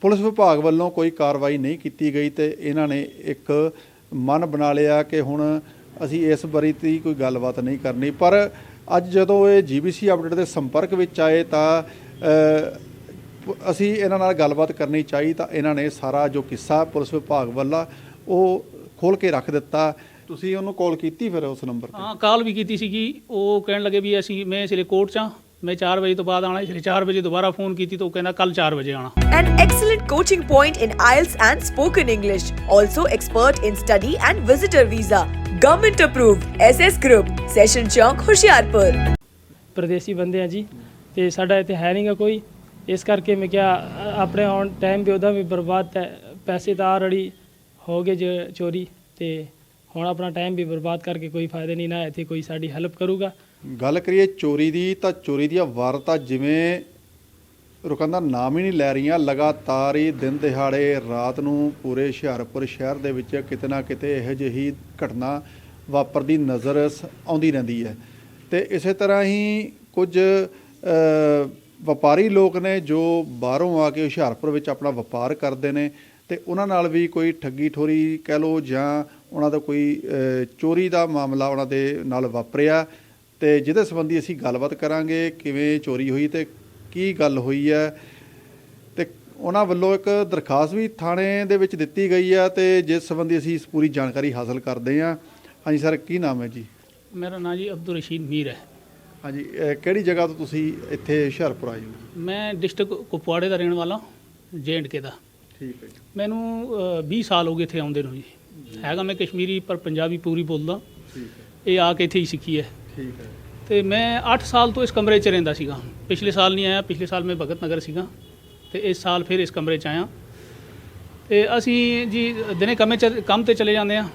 Police ਵਿਭਾਗ ਵੱਲੋਂ ਕੋਈ ਕਾਰਵਾਈ ਨਹੀਂ ਕੀਤੀ ਗਈ ਤੇ ਇਹਨਾਂ ਨੇ ਇੱਕ ਮਨ ਬਣਾ ਲਿਆ ਕਿ ਹੁਣ ਅਸੀਂ ਇਸ ਬਾਰੇ ਦੀ ਕੋਈ ਗੱਲਬਾਤ ਨਹੀਂ ਕਰਨੀ। ਪਰ ਅੱਜ ਜਦੋਂ ਇਹ ਜੀਬੀਸੀ ਅਪਡੇਟ ਦੇ ਸੰਪਰਕ ਵਿੱਚ ਆਏ ਤਾਂ ਅਸੀਂ ਇਹਨਾਂ ਨਾਲ ਗੱਲਬਾਤ ਕਰਨੀ ਚਾਹੀ ਤਾਂ ਇਹਨਾਂ ਨੇ ਸਾਰਾ ਜੋ ਕਿੱਸਾ ਪੁਲਿਸ ਵਿਭਾਗ ਵੱਲੋਂ ਉਹ ਖੋਲ ਕੇ ਰੱਖ ਦਿੱਤਾ। ਤੁਸੀਂ ਉਹਨੂੰ ਕਾਲ ਕੀਤੀ ਫਿਰ ਉਸ ਨੰਬਰ ਤੇ? ਹਾਂ, ਕਾਲ ਵੀ ਕੀਤੀ ਸੀਗੀ। ਉਹ ਕਹਿਣ ਲੱਗੇ ਵੀ ਅਸੀਂ, ਮੈਂ ਇਸ ਲਈ ਕੋਰਟ 'ਚ ਹਾਂ। ਮੈਂ 4 ਵਜੇ ਤੋਂ ਬਾਅਦ ਆਣਾ ਇਸ ਲਈ 4 ਵਜੇ ਦੁਬਾਰਾ ਫੋਨ ਕੀਤੀ ਤਾਂ ਉਹ ਕਹਿੰਦਾ ਕੱਲ 4 ਵਜੇ ਆਣਾ An excellent coaching point in IELTS and spoken English. Also expert in study and visitor visa. Government approved. SS Group. Session Chowk, Hoshiarpur. ਪਰਦੇਸੀ ਬੰਦੇ ਆ ਜੀ ਤੇ ਸਾਡਾ ਇੱਥੇ ਹੈ ਨਹੀਂਗਾ ਕੋਈ ਇਸ ਕਰਕੇ ਮੈਂ ਕਿਹਾ ਅ- ਆਪਣੇ ਆਉਣ ਟਾਈਮ ਵੀ ਉਹਦਾ ਵੀ ਬਰਬਾਦ ਹੈ ਪੈਸੇ ਤਾਂ ਆਲਰੇਡੀ ਹੋ ਗਏ ਜੇ ਚੋਰੀ ਤੇ ਹੁਣ ਆਪਣਾ ਟਾਈਮ ਵੀ ਬਰਬਾਦ ਕਰਕੇ ਕੋਈ ਫਾਇਦਾ ਨਹੀਂ ਨਾ ਇੱਥੇ ਕੋਈ ਸਾਡੀ ਹੈਲਪ ਕਰੂਗਾ ਗੱਲ ਕਰੀਏ ਚੋਰੀ ਦੀ, ਤਾਂ ਚੋਰੀ ਦੀਆਂ ਵਾਰਤਾ ਜਿਵੇਂ ਰੁਕਣ ਦਾ ਨਾਮ ਹੀ ਨਹੀਂ ਲੈ ਰਹੀਆਂ, ਲਗਾਤਾਰ ਹੀ ਦਿਨ ਦਿਹਾੜੇ ਰਾਤ ਨੂੰ ਪੂਰੇ ਹੁਸ਼ਿਆਰਪੁਰ ਸ਼ਹਿਰ ਦੇ ਵਿੱਚ ਕਿਤੇ ਨਾ ਕਿਤੇ ਇਹੋ ਜਿਹੀ ਘਟਨਾ ਵਾਪਰਦੀ ਨਜ਼ਰ ਸ- ਆਉਂਦੀ ਰਹਿੰਦੀ ਹੈ। ਤੇ ਇਸੇ ਤਰ੍ਹਾਂ ਹੀ ਕੁਝ ਵਪਾਰੀ ਲੋਕ ਨੇ ਜੋ ਬਾਹਰੋਂ ਆ ਕੇ ਹੁਸ਼ਿਆਰਪੁਰ ਵਿੱਚ ਆਪਣਾ ਵਪਾਰ ਕਰਦੇ ਨੇ ਤੇ ਉਹਨਾਂ ਨਾਲ ਵੀ ਕੋਈ ਠੱਗੀ ਠੋਰੀ ਕਹਿ ਲੋ ਜਾਂ ਉਹਨਾਂ ਦਾ ਕੋਈ ਚੋਰੀ ਦਾ ਮਾਮਲਾ ਉਹਨਾਂ ਦੇ ਨਾਲ ਵਾਪਰਿਆ। ਤੇ ਜਿਹਦੇ ਸੰਬੰਧੀ ਅਸੀਂ ਗੱਲਬਾਤ ਕਰਾਂਗੇ ਕਿਵੇਂ ਚੋਰੀ ਹੋਈ ਤੇ ਕੀ ਗੱਲ ਹੋਈ ਹੈ। ਤੇ ਉਹਨਾਂ ਵੱਲੋਂ ਇੱਕ ਦਰਖਾਸਤ ਵੀ ਥਾਣੇ ਦੇ ਵਿੱਚ ਦਿੱਤੀ ਗਈ ਹੈ ਤੇ ਜਿਸ ਸੰਬੰਧੀ ਅਸੀਂ ਇਸ ਪੂਰੀ ਜਾਣਕਾਰੀ ਹਾਸਲ ਕਰਦੇ ਹਾਂ। ਹਾਂਜੀ ਸਰ ਕੀ ਨਾਮ ਹੈ ਜੀ? ਮੇਰਾ ਨਾਂ ਜੀ ਅਬਦੁਲ ਰਸ਼ੀਦ ਮੀਰ ਹੈ। ਹਾਂਜੀ ਕਿਹੜੀ ਜਗ੍ਹਾ ਤੋਂ ਤੁਸੀਂ ਇੱਥੇ ਹੁਸ਼ਿਆਰਪੁਰ ਆਏ ਹੋ? ਮੈਂ ਡਿਸਟ੍ਰਿਕਟ ਕੁਪਵਾੜੇ ਦਾ ਰਹਿਣ ਵਾਲਾ ਕੇ ਦਾ। ਠੀਕ ਹੈ ਜੀ। ਮੈਨੂੰ ਅ, 20 ਸਾਲ ਹੋ ਗਏ ਇੱਥੇ ਆਉਂਦੇ ਨੂੰ ਜੀ। ਹੈਗਾ ਮੈਂ ਕਸ਼ਮੀਰੀ ਪਰ ਪੰਜਾਬੀ ਪੂਰੀ ਬੋਲਦਾ। ਠੀਕ ਹੈ। ਇਹ ਆ ਕੇ ਇੱਥੇ ਹੀ ਸਿੱਖੀ ਹੈ। ਠੀਕ ਹੈ। ਤੇ ਮੈਂ 8 ਸਾਲ ਤੋਂ ਇਸ ਕਮਰੇ 'ਚ ਰਹਿੰਦਾ ਸੀਗਾ। ਪਿਛਲੇ ਸਾਲ ਨਹੀਂ ਆਇਆ ਪਿਛਲੇ ਸਾਲ ਮੈਂ ਭਗਤ ਨਗਰ ਸੀਗਾ ਤੇ ਇਸ ਸਾਲ ਫਿਰ ਇਸ ਕਮਰੇ 'ਚ ਆਇਆ। ਤੇ ਅਸੀਂ ਜੀ ਦਿਨੇ ਕੰਮੇ ਚ ਕੰਮ ਤੇ ਚਲੇ ਜਾਂਦੇ ਆ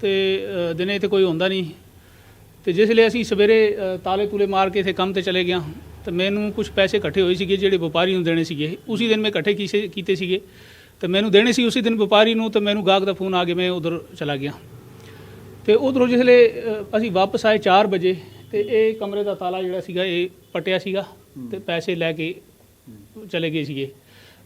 ਤੇ ਅ, ਦਿਨੇ ਇੱਥੇ ਕੋਈ ਹੁੰਦਾ ਨਹੀਂ। ਤੇ ਜਿਸ ਲਈ ਅਸੀਂ ਸਵੇਰੇ ਅ, ਤਾਲੇ ਤੂਲੇ ਮਾਰ ਕੇ ਇੱਥੇ ਕੰਮ ਤੇ ਚਲੇ ਗਿਆ ਤੇ ਮੈਨੂੰ ਕੁਝ ਪੈਸੇ ਇਕੱਠੇ ਹੋਏ ਸੀਗੇ ਜਿਹੜੇ ਵਪਾਰੀ ਨੂੰ ਦੇਣੇ ਸੀਗੇ। ਉਸੇ ਦਿਨ ਮੈਂ ਇਕੱਠੇ ਕੀਸੇ ਕੀਤੇ ਸੀਗੇ। ਤੇ ਮੈਨੂੰ ਦੇਣੇ ਸੀ ਉਸੇ ਦਿਨ ਵਪਾਰੀ ਨੂੰ ਤੇ ਮੈਨੂੰ ਗਾਹਕ ਦਾ ਫੋਨ ਆ ਗਿਆ ਮੈਂ ਉਧਰ ਚਲਾ ਗਿਆ। ਤੇ ਉਧਰੋਂ ਜਿਸਲੇ ਅਸੀਂ ਵਾਪਸ ਆਏ 4 ਵਜੇ ਤੇ ਇਹ ਕਮਰੇ ਦਾ ਤਾਲਾ ਜਿਹੜਾ ਸੀਗਾ ਇਹ ਪਟਿਆ ਸੀਗਾ ਤੇ ਪੈਸੇ ਲੈ ਕੇ ਚਲੇ ਗਏ ਸੀਗੇ।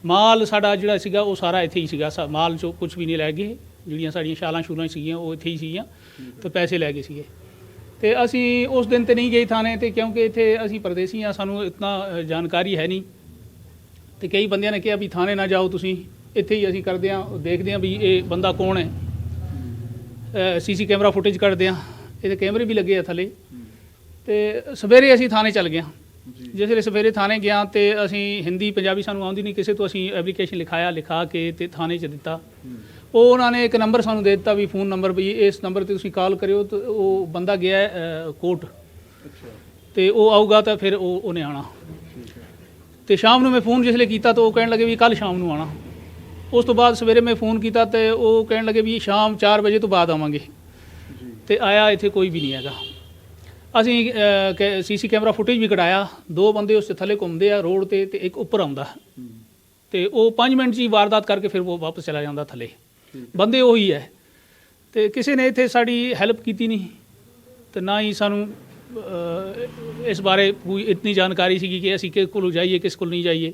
ਮਾਲ ਸਾਡਾ ਜਿਹੜਾ ਸੀਗਾ ਉਹ ਸਾਰਾ ਇੱਥੇ ਹੀ ਸੀਗਾ। ਸਾ- ਮਾਲ ਚੋਂ ਕੁਝ ਵੀ ਨਹੀਂ ਲੈ ਗਏ। ਜਿਹੜੀਆਂ ਸਾਡੀਆਂ ਸ਼ਾਲਾਂ ਸ਼ੂਲਾਂ ਸੀਗੀਆਂ ਉਹ ਇੱਥੇ ਹੀ ਸੀਗੀਆਂ ਤੇ ਪੈਸੇ ਲੈ ਗਏ ਸੀਗੇ। ਤੇ ਅਸੀਂ ਉਸ ਦਿਨ ਤੇ ਨਹੀਂ ਗਏ ਥਾਣੇ ਤੇ ਕਿਉਂਕਿ ਇੱਥੇ ਅਸੀਂ ਪਰਦੇਸੀ ਆ ਸਾਨੂੰ ਇਤਨਾ ਜਾਣਕਾਰੀ ਹੈ ਨਹੀਂ। ਤੇ ਕਈ ਬੰਦਿਆਂ ਨੇ ਕਿਹਾ ਵੀ ਥਾਣੇ ਨਾ ਜਾਓ ਤੁਸੀਂ ਇੱਥੇ ਹੀ ਅਸੀਂ ਕਰਦੇ ਆ ਦੇਖਦੇ ਆ ਵੀ ਇਹ ਬੰਦਾ ਕੌਣ ਹੈ। ਸੀਸੀ ਕੈਮਰਾ ਫੁਟੇਜ ਕੱਢਦੇ ਆ ਇਹਦੇ ਕੈਮਰੇ ਵੀ ਲੱਗੇ ਆ ਥੱਲੇ। ਤੇ ਸਵੇਰੇ ਅਸੀਂ ਥਾਣੇ ਚੱਲ ਗਏ ਜਿਸ ਵੇਲੇ ਸਵੇਰੇ ਥਾਣੇ ਗਿਆ ਤੇ ਅਸੀਂ ਹਿੰਦੀ ਪੰਜਾਬੀ ਸਾਨੂੰ ਆਉਂਦੀ ਨਹੀਂ ਕਿਸੇ ਤੋਂ ਅਸੀਂ ਐਪਲੀਕੇਸ਼ਨ ਲਿਖਾਇਆ ਲਿਖਾ ਕੇ ਤੇ ਥਾਣੇ 'ਚ ਦਿੱਤਾ। ਉਹ ਉਹਨਾਂ ਨੇ ਇੱਕ ਨੰਬਰ ਸਾਨੂੰ ਦੇ ਦਿੱਤਾ ਵੀ ਫੋਨ ਨੰਬਰ ਵੀ ਇਸ ਨੰਬਰ ਤੇ ਤੁਸੀਂ ਕਾਲ ਕਰਿਓ ਤੇ ਉਹ ਬੰਦਾ ਗਿਆ ਕੋਰਟ। ਤੇ ਉਹ ਆਊਗਾ ਤਾਂ ਫਿਰ ਉਹ ਉਹਨੇ ਆਣਾ ਤੇ ਸ਼ਾਮ ਨੂੰ ਮੈਂ ਫੋਨ ਜਿਸ ਲਈ ਕੀਤਾ ਤਾਂ ਉਹ ਕਹਿਣ ਲੱਗੇ ਵੀ ਕੱਲ ਸ਼ਾਮ ਨੂੰ ਆਣਾ ਉਸ ਤੋਂ ਬਾਅਦ ਸਵੇਰੇ ਮੈਂ ਫੋਨ ਕੀਤਾ ਤੇ ਉਹ ਕਹਿਣ ਲੱਗੇ ਵੀ ਸ਼ਾਮ 4 ਵਜੇ ਤੋਂ ਬਾਅਦ ਆਵਾਂਗੇ। ਤੇ ਆਇਆ ਇੱਥੇ ਕੋਈ ਵੀ ਨਹੀਂ ਹੈਗਾ। ਅਸੀਂ ਸੀਸੀ ਕੈਮਰਾ ਫੁਟੇਜ ਵੀ ਕਢਾਇਆ। ਦੋ ਬੰਦੇ ਉਸ ਥੱਲੇ ਘੁੰਮਦੇ ਆ ਰੋਡ ਤੇ ਤੇ ਇੱਕ ਉੱਪਰ ਆਉਂਦਾ। ਤੇ ਉਹ 5 ਮਿੰਟ ਹੀ ਵਾਰਦਾਤ ਕਰਕੇ ਫਿਰ ਉਹ ਵਾਪਸ ਚਲਾ ਜਾਂਦਾ ਥੱਲੇ। ਬੰਦੇ ਉਹੀ ਹੈ। ਤੇ ਕਿਸੇ ਨੇ ਇੱਥੇ ਸਾਡੀ ਹੈਲਪ ਕੀਤੀ ਨਹੀਂ। ਤੇ ਨਾ ਹੀ ਸਾਨੂੰ ਇਸ ਬਾਰੇ ਕੋਈ ਇਤਨੀ ਜਾਣਕਾਰੀ ਸੀਗੀ ਕਿ ਅਸੀਂ ਕਿਸ ਕੋਲ ਜਾਈਏ ਕਿਸ ਕੋਲ ਨਹੀਂ ਜਾਈਏ।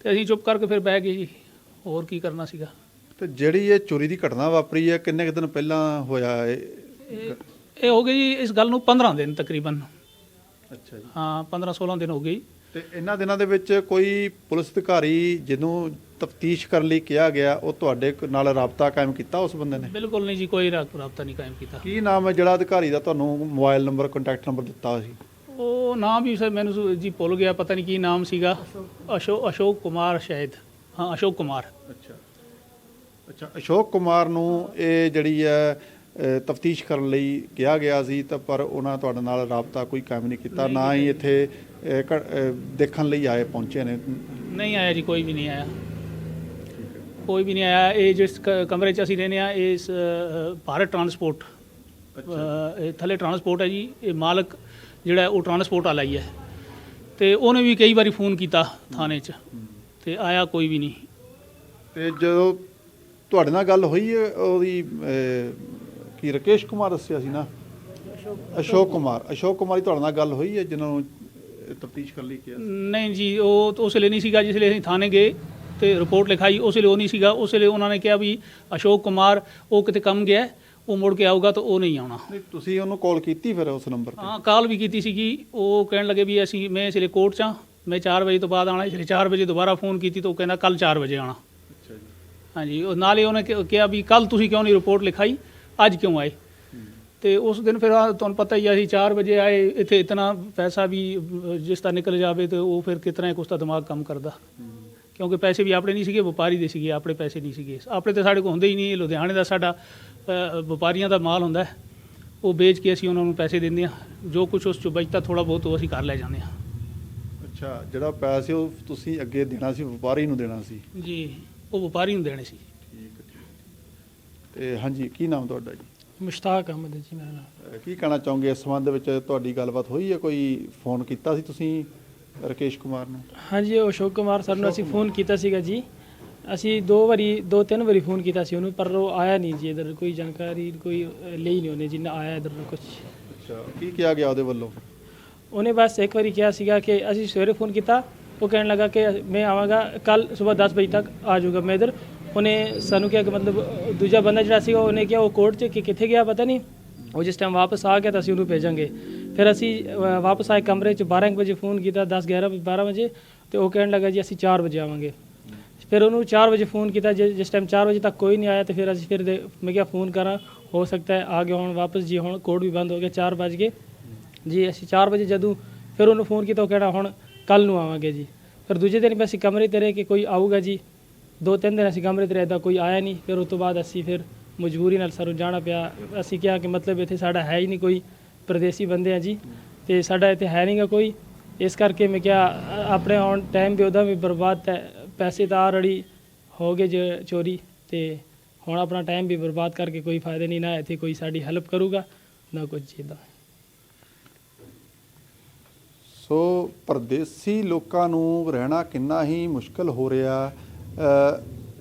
ਤੇ ਅਸੀਂ ਚੁੱਪ ਕਰਕੇ ਫਿਰ ਬਹਿ ਗਏ ਜੀ। ਹੋਰ ਕੀ ਕਰਨਾ ਸੀਗਾ? ਤੇ ਜਿਹੜੀ ਇਹ ਚੋਰੀ ਦੀ ਘਟਨਾ ਵਾਪਰੀ ਹੈ ਕਿੰਨੇ ਕੁ ਦਿਨ ਪਹਿਲਾਂ ਹੋਇਆ ਇਹ? ਇਹ ਇਹ ਹੋ ਗਈ ਜੀ ਇਸ ਗੱਲ ਨੂੰ 15 ਦਿਨ ਤਕਰੀਬਨ। ਅੱਛਾ ਜੀ। ਹਾਂ 15 16 ਦਿਨ ਹੋ ਗਈ ਤੇ ਇਹਨਾਂ ਦਿਨਾਂ ਦੇ ਵਿੱਚ ਕੋਈ ਪੁਲਿਸ ਅਧਿਕਾਰੀ ਜਿਹਨੂੰ ਤਫਤੀਸ਼ ਕਰਨ ਲਈ ਕਿਹਾ ਗਿਆ ਉਹ ਤੁਹਾਡੇ ਕ- ਨਾਲ ਰਾਬਤਾ ਕਾਇਮ ਕੀਤਾ ਉਸ ਬੰਦੇ ਨੇ? ਬਿਲਕੁਲ ਨਹੀਂ ਜੀ ਕੋਈ ਰਾ- ਰਾਬਤਾ ਨਹੀਂ ਕਾਇਮ ਕੀਤਾ। ਕੀ ਨਾਮ ਹੈ ਜਿਹੜਾ ਅਧਿਕਾਰੀ ਦਾ ਤੁਹਾਨੂੰ ਮੋਬਾਈਲ ਨੰਬਰ ਕੰਟੈਕਟ ਨੰਬਰ ਦਿੱਤਾ ਸੀ? ਉਹ ਨਾਮ ਵੀ ਸਰ ਮੈਨੂੰ ਸੁ- ਜੀ ਭੁੱਲ ਗਿਆ ਪਤਾ ਨਹੀਂ ਕੀ ਨਾਮ ਸੀਗਾ। ਅਸ਼ੋਕ। ਅਸ਼ੋਕ ਕੁਮਾਰ ਸ਼ਾਇਦ। ਹਾਂ ਅਸ਼ੋਕ ਕੁਮਾਰ। ਅੱਛਾ। ਅੱਛਾ ਅਸ਼ੋਕ ਕੁਮਾਰ ਨੂੰ ਇਹ ਜਿਹੜੀ ਹੈ ਤਫਤੀਸ਼ ਕਰਨ ਲਈ ਕਿਹਾ ਗਿਆ ਸੀ ਤਾਂ ਪਰ ਉਹਨਾਂ ਤੁਹਾਡੇ ਨਾਲ ਰਾਬਤਾ ਕੋਈ ਕਾਇਮ ਨਹੀਂ ਕੀਤਾ ਨਾ ਹੀ ਇੱਥੇ ਦੇਖਣ ਲਈ ਆਏ ਪਹੁੰਚੇ ਨੇ। ਨਹੀਂ ਆਇਆ ਜੀ ਕੋਈ ਵੀ ਨਹੀਂ ਆਇਆ। ਕੋਈ ਵੀ ਨਹੀਂ ਆਇਆ। ਇਹ ਜਿਸ ਕਮਰੇ 'ਚ ਅਸੀਂ ਰਹਿੰਦੇ ਆ ਇਸ ਭਾਰਤ ਟਰਾਂਸਪੋਰਟ ਇਹ ਥੱਲੇ ਟਰਾਂਸਪੋਰਟ ਹੈ ਜੀ ਇਹ ਮਾਲਕ ਜਿਹੜਾ ਉਹ ਟਰਾਂਸਪੋਰਟ ਵਾਲਾ ਹੀ ਹੈ। ਤੇ ਉਹਨੇ ਵੀ ਕਈ ਵਾਰੀ ਫੋਨ ਕੀਤਾ ਥਾਣੇ 'ਚ। ਤੇ ਆਇਆ ਕੋਈ ਵੀ ਨਹੀਂ। ਤੇ ਜਦੋਂ ਤੁਹਾਡੇ ਨਾਲ ਗੱਲ ਹੋਈ ਹੈ ਉਹਦੀ ਅਹ, ਕੀ ਰਕੇਸ਼ ਕੁਮਾਰ ਦੱਸਿਆ ਸੀ ਨਾ? ਅਸ਼ੋਕ ਕੁਮਾਰ। ਅਸ਼ੋਕ ਕੁਮਾਰ। ਦੀ ਤੁਹਾਡੇ ਨਾਲ ਗੱਲ ਹੋਈ ਹੈ ਜਿਨ੍ਹਾਂ ਨੂੰ ਤਫਤੀਸ਼ ਕਰਨ ਲਈ ਕਿਹਾ? ਨਹੀਂ ਜੀ ਉਹ ਤਾਂ ਉਸ ਵੇਲੇ ਨਹੀਂ ਸੀਗਾ ਜਿਸ ਵੇਲੇ ਅਸੀਂ ਥਾਣੇ ਗਏ ਤੇ ਰਿਪੋਰਟ ਲਿਖਾਈ ਉਸ ਵੇਲੇ ਉਹ ਨਹੀਂ ਸੀਗਾ। ਉਸ ਵੇਲੇ ਉਹਨਾਂ ਨੇ ਕਿਹਾ ਵੀ ਅਸ਼ੋਕ ਕੁਮਾਰ ਉਹ ਕਿਤੇ ਕੰਮ ਗਿਆ ਹੈ, ਉਹ ਮੁੜ ਕੇ ਆਊਗਾ ਤਾਂ ਉਹ ਨਹੀਂ ਆਉਣਾ। ਨਹੀਂ ਤੁਸੀਂ ਉਹਨੂੰ ਕਾਲ ਕੀਤੀ ਫਿਰ ਉਸ ਨੰਬਰ ਤੇ? ਹਾਂ ਕਾਲ ਵੀ ਕੀਤੀ ਸੀਗੀ। ਉਹ ਕਹਿਣ ਲੱਗੇ ਵੀ ਅਸੀਂ ਮੈਂ ਇਸ ਵੇਲੇ ਕੋਰਟ 'ਚ ਹਾਂ। ਮੈਂ 4 ਵਜੇ ਤੋਂ ਬਾਅਦ ਆਣਾ ਲਈ 4 ਵਜੇ ਦੁਬਾਰਾ ਫੋਨ ਕੀਤੀ ਤਾਂ ਉਹ ਕਹਿੰਦਾ ਕੱਲ 4 ਵਜੇ ਆਣਾ ਅੱਛਾ ਜੀ। ਹਾਂਜੀ ਉਹ ਨਾਲੇ ਉਹਨੇ ਕਿਹਾ ਵੀ ਕੱਲ ਤੁਸੀਂ ਕਿਉਂ ਨਹੀਂ ਰਿਪੋਰਟ ਲਿਖਾਈ? ਅੱਜ ਕਿਉਂ ਆਏ? ਤੇ ਉਸ ਦਿਨ ਫਿਰ ਤੁਹਾਨੂੰ ਪਤਾ ਹੀ ਆ ਅਸੀਂ 4 ਵਜੇ ਆਏ ਇੱਥੇ ਇਤਨਾ ਪੈਸਾ ਵੀ ਜਿਸ ਦਾ ਨਿਕਲ ਜਾਵੇ ਤੇ ਉਹ ਫਿਰ ਕਿਤਨਾ ਕੁਛ ਤਾਂ ਦਿਮਾਗ ਕੰਮ ਕਰਦਾ। ਕਿਉਂਕਿ ਪੈਸੇ ਵੀ ਆਪਣੇ ਨਹੀਂ ਸੀਗੇ ਵਪਾਰੀ ਦੇ ਸੀਗੇ ਆਪਣੇ ਪੈਸੇ ਨਹੀਂ ਸੀਗੇ। ਆਪਣੇ ਤੇ ਸਾਡੇ ਕੋਲ ਹੁੰਦੇ ਹੀ ਨਹੀਂ ਲੁਧਿਆਣੇ ਦਾ ਸਾਡਾ ਵਪਾਰੀਆਂ ਦਾ ਮਾਲ ਹੁੰਦਾ ਉਹ ਵੇਚ ਕੇ ਅਸੀਂ ਉਹਨਾਂ ਨੂੰ ਪੈਸੇ ਦਿੰਦੇ ਆ ਜੋ ਕੁਝ ਉਸ ਚੋਂ ਬਚਦਾ ਥੋੜਾ ਬਹੁਤ ਉਹ ਅਸੀਂ ਕਰ ਲੈ ਜਾਂਦੇ ਆ ਅੱਛਾ ਜਿਹੜਾ ਪੈਸੇ ਉਹ ਤੁਸੀਂ ਅੱਗੇ ਦੇਣਾ ਸੀ ਵਪਾਰੀ ਨੂੰ ਦੇਣਾ ਸੀ? ਜੀ ਉਹ ਵਪਾਰੀ ਨੂੰ ਦੇਣੇ ਸੀ। ਠੀਕ ਤੇ ਹਾਂਜੀ ਕੀ ਨਾਮ ਤੁਹਾਡਾ ਜੀ? ਮੁਸ਼ਤਾਕ ਅਹਿਮਦ ਹੈ ਜੀ ਮੇਰਾ ਨਾਮ। ਅਹ ਕੀ ਕਹਿਣਾ ਚਾਹੋਗੇ ਇਸ ਸੰਬੰਧ ਵਿੱਚ ਤੁਹਾਡੀ ਗੱਲਬਾਤ ਹੋਈ ਹੈ ਕੋਈ ਫੋਨ ਕੀਤਾ ਸੀ ਤੁਸੀਂ ਰਕੇਸ਼ ਕੁਮਾਰ ਨੂੰ? ਹਾਂਜੀ ਉਹ ਅਸ਼ੋਕ ਕੁਮਾਰ ਸਰ ਨੂੰ ਅਸੀਂ ਫੋਨ ਕੀਤਾ ਸੀਗਾ ਜੀ। ਅਸੀਂ ਦੋ ਵਾਰੀ ਦੋ ਤਿੰਨ ਵਾਰੀ ਫੋਨ ਕੀਤਾ ਸੀ ਉਹਨੂੰ ਪਰ ਉਹ ਆਇਆ ਨਹੀਂ ਜੀ ਇਧਰ ਕੋਈ ਜਾਣਕਾਰੀ ਕੋਈ ਲਈ ਨਹੀਂ ਉਹਨੇ ਜਿੰਨਾ ਆਇਆ ਇਧਰ ਕੁਝ ਅੱਛਾ ਕੀ ਕਿਹਾ ਗਿਆ ਉਹਦੇ ਵੱਲੋਂ? ਉਹਨੇ ਬਸ ਇੱਕ ਵਾਰੀ ਕਿਹਾ ਸੀਗਾ ਕਿ ਅਸੀਂ ਸਵੇਰੇ ਫੋਨ ਕੀਤਾ, ਉਹ ਕਹਿਣ ਲੱਗਾ ਕਿ ਮੈਂ ਆਵਾਂਗਾ ਕੱਲ ਸਵੇਰ 10 ਵਜੇ ਤੱਕ ਆ ਜਾਊਗਾ ਮੈਂ ਇਧਰ। ਉਹਨੇ ਸਾਨੂੰ ਕਿਹਾ ਕਿ ਮਤਲਬ ਦੂਜਾ ਬੰਦਾ ਜਿਹੜਾ ਸੀਗਾ, ਉਹਨੇ ਕਿਹਾ ਉਹ ਕੋਰਟ 'ਚ ਕਿ ਕਿੱਥੇ ਗਿਆ ਪਤਾ ਨਹੀਂ। ਉਹ ਜਿਸ ਟਾਈਮ ਵਾਪਸ ਆ ਗਿਆ ਤਾਂ ਅਸੀਂ ਉਹਨੂੰ ਭੇਜਾਂਗੇ। ਫਿਰ ਅਸੀਂ ਵਾਪਸ ਆਏ ਕਮਰੇ 'ਚ 12 ਕੁ ਵਜੇ ਫੋਨ ਕੀਤਾ 10 11 ਵਜੇ 12 ਵਜੇ, ਤੇ ਉਹ ਕਹਿਣ ਲੱਗਾ ਜੀ ਅਸੀਂ 4 ਵਜੇ ਆਵਾਂਗੇ। ਫਿਰ ਉਹਨੂੰ 4 ਵਜੇ ਫੋਨ ਕੀਤਾ, ਜਿ- ਜਿਸ ਟਾਈਮ 4 ਵਜੇ ਤੱਕ ਕੋਈ ਨਹੀਂ ਆਇਆ, ਤੇ ਫਿਰ ਅਸੀਂ ਫਿਰ ਦੇ- ਮੈਂ ਕਿਹਾ ਫੋਨ ਕਰਾਂ, ਹੋ ਸਕਦਾ ਹੈ ਆ ਗਿਆ ਹੁਣ ਵਾਪਸ, ਜੀ ਹੁਣ ਕੋਡ ਵੀ ਬੰਦ ਹੋ ਗਿਆ 4 ਵਜ ਗਏ। ਜੀ, ਅਸੀਂ 4 ਵਜੇ ਜਦੋਂ ਫਿਰ ਉਹਨੂੰ ਫੋਨ ਕੀਤਾ, ਉਹ ਕਹਿਣਾ, ਹੁਣ ਕੱਲ ਨੂੰ ਆਵਾਂਗੇ ਜੀ। ਫਿਰ ਦੂਜੇ ਦਿਨ ਵੀ ਅਸੀਂ ਕਮਰੇ ਤੇ ਰਹੇ ਕਿ ਕੋਈ ਆਊਗਾ ਜੀ। ਦੋ ਤਿੰਨ ਦਿਨ ਅਸੀਂ ਕਮਰੇ ਤੇ ਰਹੇ ਤਾਂ ਕੋਈ ਆਇਆ ਨਹੀਂ। ਫਿਰ ਉਸ ਤੋਂ ਬਾਅਦ ਅਸੀਂ ਫਿਰ ਮਜਬੂਰੀ ਨਾਲ ਸਾਨੂੰ ਜਾਣਾ ਪਿਆ। ਅਸੀਂ ਕਿਹਾ ਕਿ ਮਤਲਬ ਇੱਥੇ ਸਾਡਾ ਹੈ ਹੀ ਨਹੀਂ ਕੋਈ ਪ੍ਰਦੇਸੀ ਬੰਦੇ ਆ ਜੀ। ਤੇ ਸਾਡਾ ਇੱਥੇ ਹੈ ਨਹੀਂਗਾ ਕੋਈ। ਇਸ ਕਰਕੇ ਮੈਂ ਕਿਹਾ ਆਪਣੇ ਆਉਣ ਟਾਈਮ ਵੀ ਉਹਦਾ ਵੀ ਬਰਬਾਦ ਹੈ ਪੈਸੇ ਤਾਂ ਆਲਰੇਡੀ ਹੋ ਗਏ ਜੇ ਚੋਰੀ। ਤੇ ਹੁਣ ਆਪਣਾ ਟਾਈਮ ਵੀ ਬਰਬਾਦ ਕਰਕੇ ਕੋਈ ਫਾਇਦਾ ਨਹੀਂ, ਨਾ ਇੱਥੇ ਕੋਈ ਸਾਡੀ ਹੈਲਪ ਕਰੂਗਾ, ਨਾ ਕੁਝ ਜਿੱਦਾਂ ਸੋ ਪਰਦੇਸੀ ਲੋਕਾਂ ਨੂੰ ਰਹਿਣਾ ਕਿੰਨਾ ਹੀ ਮੁਸ਼ਕਲ ਹੋ ਰਿਹਾ।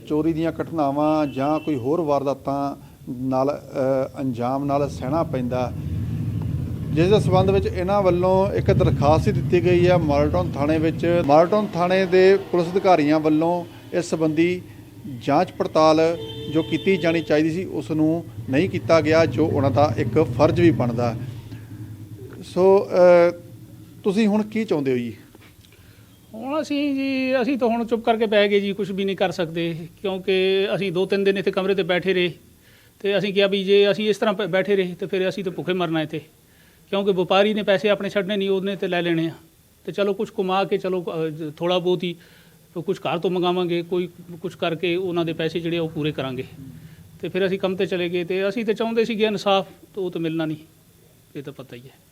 ਚੋਰੀ ਦੀਆਂ ਘਟਨਾਵਾਂ ਜਾਂ ਕੋਈ ਹੋਰ ਵਾਰਦਾਤਾਂ ਨਾਲ ਅੰਜਾਮ ਨਾਲ ਸਹਿਣਾ ਪੈਂਦਾ। ਜਿਸ ਦੇ ਸਬੰਧ ਵਿੱਚ ਇਹਨਾਂ ਵੱਲੋਂ ਇੱਕ ਦਰਖਾਸਤ ਹੀ ਦਿੱਤੀ ਗਈ ਹੈ ਮਾਲਟਨ ਥਾਣੇ ਵਿੱਚ। ਮਾਲਟਨ ਥਾਣੇ ਦੇ ਪੁਲਿਸ ਅਧਿਕਾਰੀਆਂ ਵੱਲੋਂ ਇਸ ਸੰਬੰਧੀ ਜਾਂਚ ਪੜਤਾਲ ਜੋ ਕੀਤੀ ਜਾਣੀ ਚਾਹੀਦੀ ਸੀ, ਉਸ ਨੂੰ ਨਹੀਂ ਕੀਤਾ ਗਿਆ, ਜੋ ਉਹਨਾਂ ਦਾ ਇੱਕ ਫਰਜ਼ ਵੀ ਬਣਦਾ। ਸੋ ਤੁਸੀਂ ਹੁਣ ਕੀ ਚਾਹੁੰਦੇ ਹੋ ਜੀ? ਹੁਣ ਅਸੀਂ ਜੀ, ਅਸੀਂ ਤਾਂ ਹੁਣ ਚੁੱਪ ਕਰਕੇ ਪੈ ਗਏ ਜੀ ਕੁਝ ਵੀ ਨਹੀਂ ਕਰ ਸਕਦੇ, ਕਿਉਂਕਿ ਅਸੀਂ ਦੋ ਤਿੰਨ ਦਿਨ ਇੱਥੇ ਕਮਰੇ ਤੇ ਬੈਠੇ ਰਹੇ ਤੇ ਅਸੀਂ ਕਿਹਾ ਵੀ ਜੇ ਅਸੀਂ ਇਸ ਤਰ੍ਹਾਂ ਬ- ਬੈਠੇ ਰਹੇ ਤੇ ਫਿਰ ਅਸੀਂ ਤਾਂ ਭੁੱਖੇ ਮਰਨਾ ਇੱਥੇ, ਕਿਉਂਕਿ ਵਪਾਰੀ ਨੇ ਪੈਸੇ ਆਪਣੇ ਛੱਡਣੇ ਨਹੀਂ, ਉਹਨੇ ਤੇ ਲੈ ਲੈਣੇ ਆ। ਤੇ ਚਲੋ ਕੁਝ ਕਮਾ ਕੇ ਚਲੋ ਥੋੜਾ ਬਹੁਤ ਹੀ ਕੁਝ ਘਰ ਤੋਂ ਮੰਗਾਵਾਂਗੇ, ਕੋਈ ਕੁਝ ਕਰਕੇ ਉਹਨਾਂ ਦੇ ਪੈਸੇ ਜਿਹੜੇ ਆ ਉਹ ਪੂਰੇ ਕਰਾਂਗੇ। ਤੇ ਫਿਰ ਅਸੀਂ ਕੰਮ ਤੇ ਚਲੇ ਗਏ ਤੇ ਅਸੀਂ ਤੇ ਚਾਹੁੰਦੇ ਸੀਗੇ ਇਨਸਾਫ, ਤੇ ਉਹ ਤਾਂ ਮਿਲਣਾ ਨਹੀਂ, ਇਹ ਤਾਂ ਪਤਾ ਹੀ ਹੈ।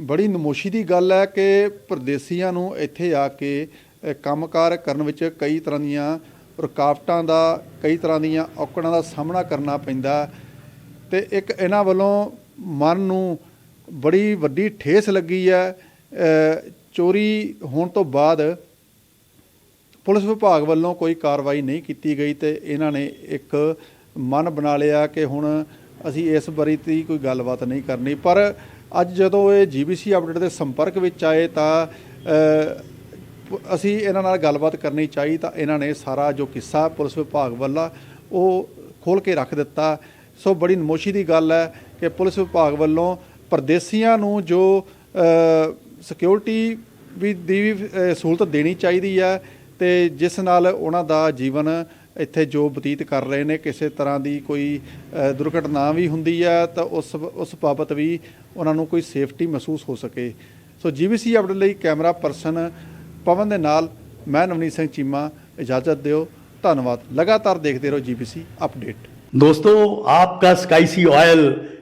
ਬੜੀ ਨਮੋਸ਼ੀ ਦੀ ਗੱਲ ਹੈ ਕਿ ਪਰਦੇਸੀਆਂ ਨੂੰ ਇੱਥੇ ਆ ਕੇ ਅ, ਕੰਮਕਾਰ ਕਰਨ ਵਿੱਚ ਕਈ ਤਰ੍ਹਾਂ ਦੀਆਂ ਰੁਕਾਵਟਾਂ ਦਾ ਕਈ ਤਰ੍ਹਾਂ ਦੀਆਂ ਔਕੜਾਂ ਦਾ ਸਾਹਮਣਾ ਕਰਨਾ ਪੈਂਦਾ। ਤੇ ਇੱਕ ਇਹਨਾਂ ਵੱਲੋਂ ਮਨ ਨੂੰ ਬੜੀ ਵੱਡੀ ਠੇਸ ਲੱਗੀ ਹੈ। ਚੋਰੀ ਹੋਣ ਤੋਂ ਬਾਅਦ ਪੁਲਿਸ ਵਿਭਾਗ ਵੱਲੋਂ ਕੋਈ ਕਾਰਵਾਈ ਨਹੀਂ ਕੀਤੀ ਗਈ ਤੇ ਇਹਨਾਂ ਨੇ ਇੱਕ ਮਨ ਬਣਾ ਲਿਆ ਕਿ ਹੁਣ ਅਸੀਂ ਇਸ ਬਾਰੇ ਦੀ ਕੋਈ ਗੱਲਬਾਤ ਨਹੀਂ ਕਰਨੀ। ਪਰ ਅੱਜ ਜਦੋਂ ਇਹ ਜੀਬੀਸੀ ਅਪਡੇਟ ਦੇ ਸੰਪਰਕ ਵਿੱਚ ਆਏ ਤਾਂ ਅਸੀਂ ਇਹਨਾਂ ਨਾਲ ਗੱਲਬਾਤ ਕਰਨੀ ਚਾਹੀ ਤਾਂ ਇਹਨਾਂ ਨੇ ਸਾਰਾ ਜੋ ਕਿੱਸਾ ਪੁਲਿਸ ਵਿਭਾਗ ਵੱਲੋਂ ਉਹ ਖੋਲ ਕੇ ਰੱਖ ਦਿੱਤਾ। ਸੋ ਬੜੀ ਨਮੋਸ਼ੀ ਦੀ ਗੱਲ ਹੈ ਕਿ ਪੁਲਿਸ ਵਿਭਾਗ ਵੱਲੋਂ ਪਰਦੇਸੀਆਂ ਨੂੰ ਜੋ ਸਿਕਿਉਰਿਟੀ ਵੀ ਦੀ ਵੀ ਸਹੂਲਤ ਦੇਣੀ ਚਾਹੀਦੀ ਹੈ ਤੇ ਜਿਸ ਨਾਲ ਉਹਨਾਂ ਦਾ ਜੀਵਨ ਇੱਥੇ ਜੋ ਬਤੀਤ ਕਰ ਰਹੇ ਨੇ, ਕਿਸੇ ਤਰ੍ਹਾਂ ਦੀ ਕੋਈ ਦੁਰਘਟਨਾ ਵੀ ਹੁੰਦੀ ਆ, ਤਾਂ ਉਸ ਉਸ ਬਾਬਤ ਵੀ ਉਹਨਾਂ ਨੂੰ ਕੋਈ ਸੇਫਟੀ ਮਹਿਸੂਸ ਹੋ ਸਕੇ। ਸੋ ਜੀਬੀਸੀ ਅਪਡੇਟ ਲਈ ਕੈਮਰਾ ਪਰਸਨ ਪਵਨ ਦੇ ਨਾਲ ਮੈਂ ਨਵਨੀਤ ਸਿੰਘ ਚੀਮਾ, ਇਜਾਜ਼ਤ ਦਿਓ। ਧੰਨਵਾਦ। ਲਗਾਤਾਰ ਦੇਖਦੇ ਰਹੋ ਜੀਬੀਸੀ ਅਪਡੇਟ। ਦੋਸਤੋ, ਆਪਕਾ ਸਕਾਈਸੀ ਆਇਲ